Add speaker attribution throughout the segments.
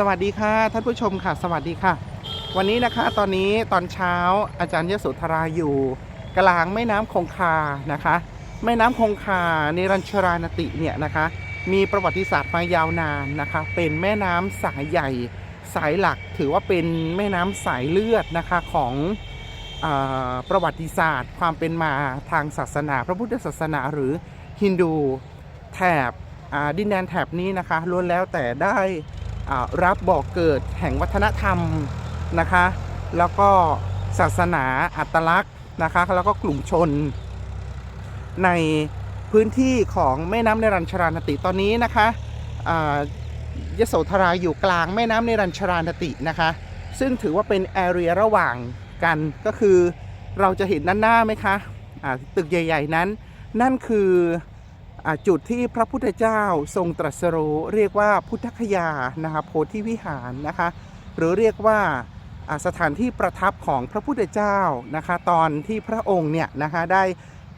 Speaker 1: สวัสดีค่ะท่านผู้ชมค่ะ สวัสดีค่ะ วันนี้นะคะตอนนี้ตอนเช้าอาจารย์ยโสธราอยู่กลางแม่น้ำคงคานะคะ แม่น้ำคงคาเนรัญชรานติเนี่ยนะคะ มีประวัติศาสตร์มายาวนานนะคะ เป็นแม่น้ำสายใหญ่สายหลักถือว่าเป็นแม่น้ำสายเลือดนะคะของอประวัติศาสตร์ ความเป็นมาทางศาสนา พระพุทธศาสนาหรือฮินดูแถบดินแดนแถบนี้นะคะล้วนแล้วแต่ได้ รับบอกเกิดแห่งวัฒนธรรมนะคะ แล้วก็ศาสนาอัตลักษณ์นะคะ แล้วก็กลุ่มชน ในพื้นที่ของแม่น้ำเนรัญชรานติตอนนี้นะคะยโสธราอยู่กลางแม่น้ำเนรัญชรานตินะคะ ซึ่งถือว่าเป็นแอเรียระหว่างกันก็คือเราจะเห็นด้านหน้าไหมคะอ่าตึกใหญ่ ๆ นั้น นั่นคือ จุดที่พระพุทธเจ้าทรงตรัสรู้เรียกว่าพุทธคยานะคะโพธิวิหารนะคะหรือเรียกว่าสถานที่ประทับของพระพุทธเจ้านะคะตอนที่พระองค์เนี่ยนะคะได้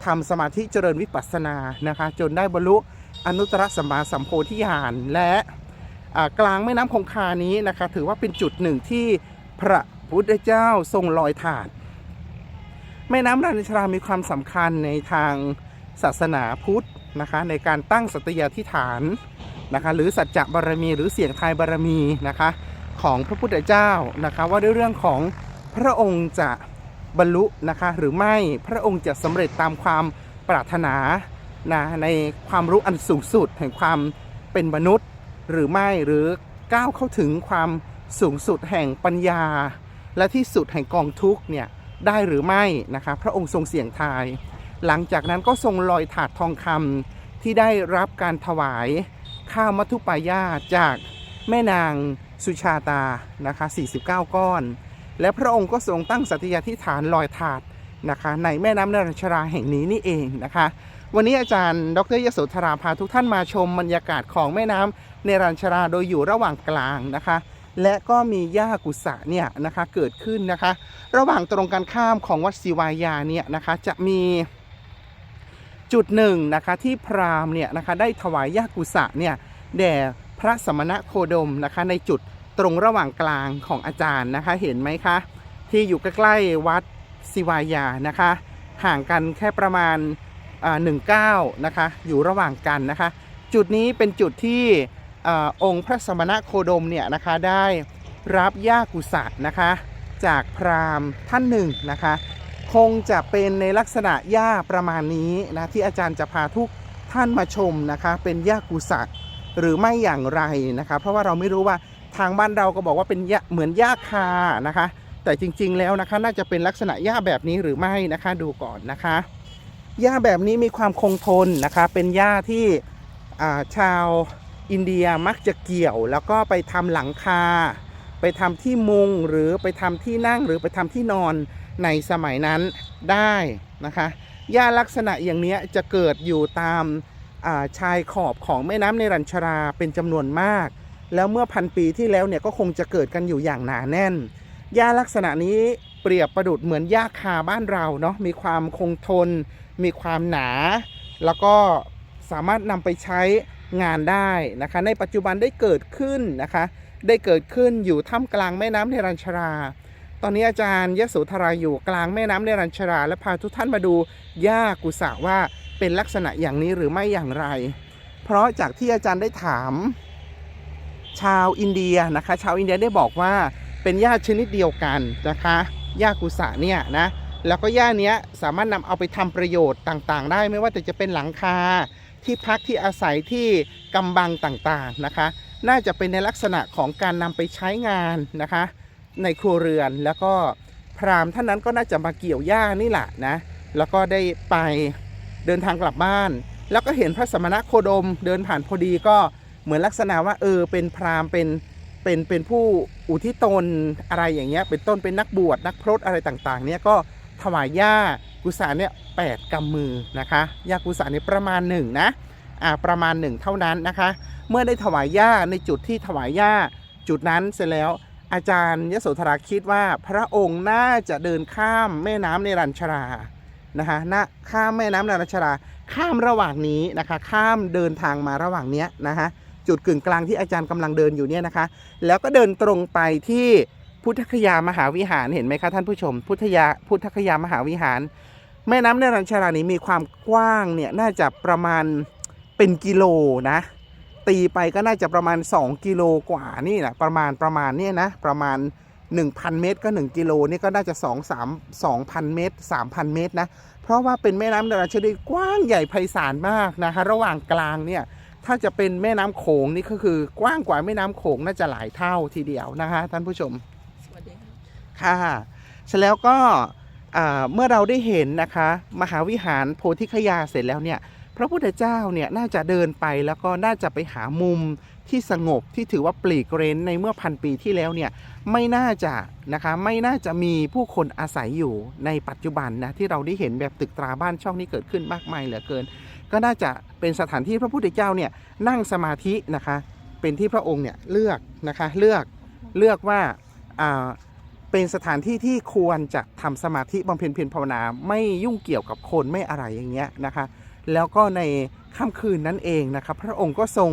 Speaker 1: ทำสมาธิเจริญวิปัสสนานะคะจนได้บรรลุอนุตตรสัมมาสัมโพธิญาณและกลางแม่น้ำคงคานี้นะคะถือว่าเป็นจุดหนึ่งที่พระพุทธเจ้าทรงลอยถาดแม่น้ำรัญชรามีความสำคัญในทางศาสนาพุทธ นะคะในการตั้งสัตยาธิฐานนะคะหรือสัจจะบารมี หรือเสียงทายบารมีนะคะของพระพุทธเจ้านะคะว่าด้วยเรื่องของพระองค์จะบรรลุนะคะหรือไม่พระองค์จะสำเร็จตามความปรารถนานะในความรู้อันสูงสุดแห่งความเป็นมนุษย์หรือไม่หรือก้าวเข้าถึงความสูงสุดแห่งปัญญา และที่สุดแห่งกองทุกเนี่ยได้หรือไม่นะคะพระองค์ทรงเสียงทาย หลังจากนั้นก็ทรงลอยถาดทองคำที่ได้รับการถวายข้าวมัทุปายาจากแม่นางสุชาตานะคะ 49 ก้อน และพระองค์ก็ทรงตั้งสัตยาธิฐานลอยถาดนะคะในแม่น้ำนรัญชราแห่งนี้นี่เองนะคะ วันนี้อาจารย์ ดรยโสธราพาทุกท่านมาชมบรรยากาศของแม่น้ำเนรัญชราโดยอยู่ระหว่างกลางนะคะ และก็มีหญ้ากุสะเนี่ยนะคะเกิดขึ้นนะคะ ระหว่างตรงกันข้ามของวัดศิวายาเนี่ยนะคะจะมี จุดหนึ่งนะคะที่พราหมณ์เนี่ยนะคะได้ถวายหญ้ากุสะเนี่ยแด่พระสมณะโคดมนะคะในจุดตรงระหว่างกลางของอาจารย์นะคะเห็นไหมคะที่อยู่ใกล้ๆวัดศิวายานะคะ ห่างกันแค่ประมาณหนึ่งเก้านะคะอยู่ระหว่างกันนะคะ จุดนี้เป็นจุดที่อองค์พระสมณะโคดมเนี่ยนะคะได้รับหญ้ากุสะนะคะ จากพราหมณ์ท่านหนึ่งนะคะ คงจะเป็นในลักษณะหญ้าประมาณนี้นะที่อาจารย์จะพาทุกท่านมาชมนะคะเป็นหญ้ากุสะหรือไม่อย่างไรนะคะเพราะว่าเราไม่รู้ว่าทางบ้านเราก็บอกว่าเป็นเหมือนหญ้าคานะคะ แต่จริงๆแล้วนะคะน่าจะเป็นลักษณะหญ้าแบบนี้หรือไม่นะคะดูก่อนนะคะหญ้าแบบนี้มีความคงทนนะคะเป็นหญ้าที่าชาวอินเดียมักจะเกี่ยว แล้วก็ไปทำหลังคา ไปทำที่มุงหรือไปทำที่นั่งหรือไปทำที่นอน ในสมัยนั้นได้นะคะหญ้าลักษณะอย่างนี้จะเกิดอยู่ตามาชายขอบของแม่น้ำในรัญชราเป็นจำนวนมาก แล้วเมื่อพันปีที่แล้วเนี่ยก็คงจะเกิดกันอยู่อย่างหนาแน่นหญ้าลักษณะนี้เปรียบประดุดเหมือนหญ้าคาบ้านเราเนาะมีความคงทน มีความหนา แล้วก็สามารถนำไปใช้งานได้นะคะ ในปัจจุบันได้เกิดขึ้นนะคะ ได้เกิดขึ้นอยู่ท่ามกลางแม่น้ำเนรัญชรา ตอนนี้อาจารย์ยโสธราอยู่กลางแม่น้ำเนรัญชรา และพาทุกท่านมาดูหญ้ากุสะว่าเป็นลักษณะอย่างนี้หรือไม่อย่างไร เพราะจากที่อาจารย์ได้ถาม ชาวอินเดียนะคะ ชาวอินเดียได้บอกว่าเป็นหญ้าชนิดเดียวกันนะคะหญ้ากุสะเนี่ยนะแล้วก็หญ้าเนี้ยสามารถนำเอาไปทำประโยชน์ต่างๆ ได้ไม่ว่าแต่จะเป็นหลังคาที่พักที่อาศัยที่กำบังต่างๆนะคะ น่าจะเป็นในลักษณะของการนำไปใช้งานนะคะ ในครัวเรือน แล้วก็พราหมณ์ท่านนั้นก็น่าจะมาเกี่ยวหญ้านี่แหละนะ แล้วก็ได้ไปเดินทางกลับบ้าน แล้วก็เห็นพระสมณะโคดมเดินผ่านพอดีก็เหมือนลักษณะว่าเออเป็นพราหมณ์เป็นเป็นเป็นผู้อุทิศตนอะไรอย่างเงี้ยเป็นต้นเป็นนักบวชนักพรตอะไรต่างๆ เนี่ยก็ถวายหญ้ากุศลเนี่ยแปดกำมือนะคะหญ้ากุศลเนี่ยประมาณหนึ่งนะอ่าประมาณหนึ่งเท่านั้นนะคะ เมื่อได้ถวายหญ้าในจุดที่ถวายหญ้าจุดนั้นเสร็จแล้ว อาจารย์ยโสธราคิดว่าพระองค์น่าจะเดินข้ามแม่น้ำในรัญชรานะคะนะข้ามแม่น้ำในรัญชรา ข้ามระหว่างนี้นะคะ ข้ามเดินทางมาระหว่างเนี้ยนะคะจุดกึ่งกลางที่อาจารย์กำลังเดินอยู่เนี่ยนะคะ แล้วก็เดินตรงไปที่พุทธคยามหาวิหารเห็นไหมคะท่านผู้ชม พุทธยาพุทธคยามหาวิหาร แม่น้ำเนรัญชรานี้มีความกว้างเนี่ยน่าจะประมาณเป็นกิโลนะ ตีไปก็น่าจะประมาณ 2 กิโลกว่านี่แหละประมาณประมาณเนี่ยนะประมาณ 1,000 เมตร ก็ 1 กิโลนี่ก็น่าจะ 2 3 2,000 เมตร 3,000 เมตรนะเพราะว่าเป็นแม่น้ำนราธิวาสกว้างใหญ่ไพศาลมากนะคะระหว่างกลางเนี่ยถ้าจะเป็นแม่น้ำโขงนี่ก็คือกว้างกว่าแม่น้ำโขงน่าจะหลายเท่าทีเดียวนะคะท่านผู้ชม
Speaker 2: สวัสดีค่ะ
Speaker 1: ค่ะเสร็จแล้วก็อ่าเมื่อเราได้เห็นนะคะ มหาวิหารโพธิคยาเสร็จแล้วเนี่ย พระพุทธเจ้าเนี่ยน่าจะเดินไปแล้วก็น่าจะไปหามุมที่สงบที่ถือว่าปลีกเร้นในเมื่อพันปีที่แล้วเนี่ยไม่น่าจะนะคะไม่น่าจะมีผู้คนอาศัยอยู่ในปัจจุบันนะที่เราได้เห็นแบบตึกตราบ้านช่องนี้เกิดขึ้นมากมายเหลือเกิน ก็น่าจะเป็นสถานที่พระพุทธเจ้าเนี่ยนั่งสมาธินะคะเป็นที่พระองค์เนี่ยเลือกนะคะเลือกเลือกว่าอ่าเป็นสถานที่ที่ควรจะทำสมาธิบำเพ็ญเพียรภาวนาไม่ยุ่งเกี่ยวกับคนไม่อะไรอย่างเงี้ยนะคะ แล้วก็ในค่ำคืนนั้นเองนะครับ พระองค์ก็ทรง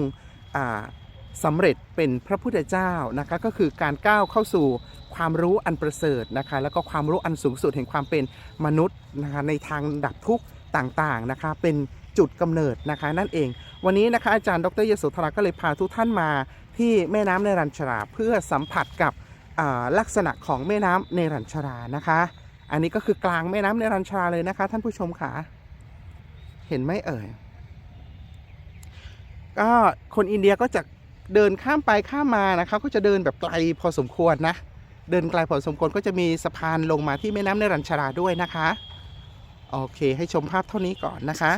Speaker 1: สำเร็จเป็นพระพุทธเจ้านะคะก็คือการก้าวเข้าสู่ความรู้อันประเสริฐนะคะแล้วก็ความรู้อันสูงสุดแห่งความเป็นมนุษย์นะคะในทางดับทุกข์ต่างๆนะคะเป็นจุดกำเนิดนะคะนั่นเอง วันนี้นะคะอาจารย์ดรยโสธราก็เลยพาทุกท่านมาที่แม่น้ำในรัญชราเพื่อสัมผัสกับลักษณะของแม่น้ำเนรัญชรานะคะ อันนี้ก็คือกลางแม่น้ำเนรัญชราเลยนะคะ ท่านผู้ชมค่ะ เห็นไหมเอ่ย ก็คนอินเดียก็จะเดินข้ามไปข้ามมานะคะก็จะเดินแบบไกลพอสมควรนะ เดินไกลพอสมควรก็จะมีสะพานลงมาที่แม่น้ำเนรัญชราด้วยนะคะ โอเค ให้ชมภาพเท่านี้ก่อนนะคะ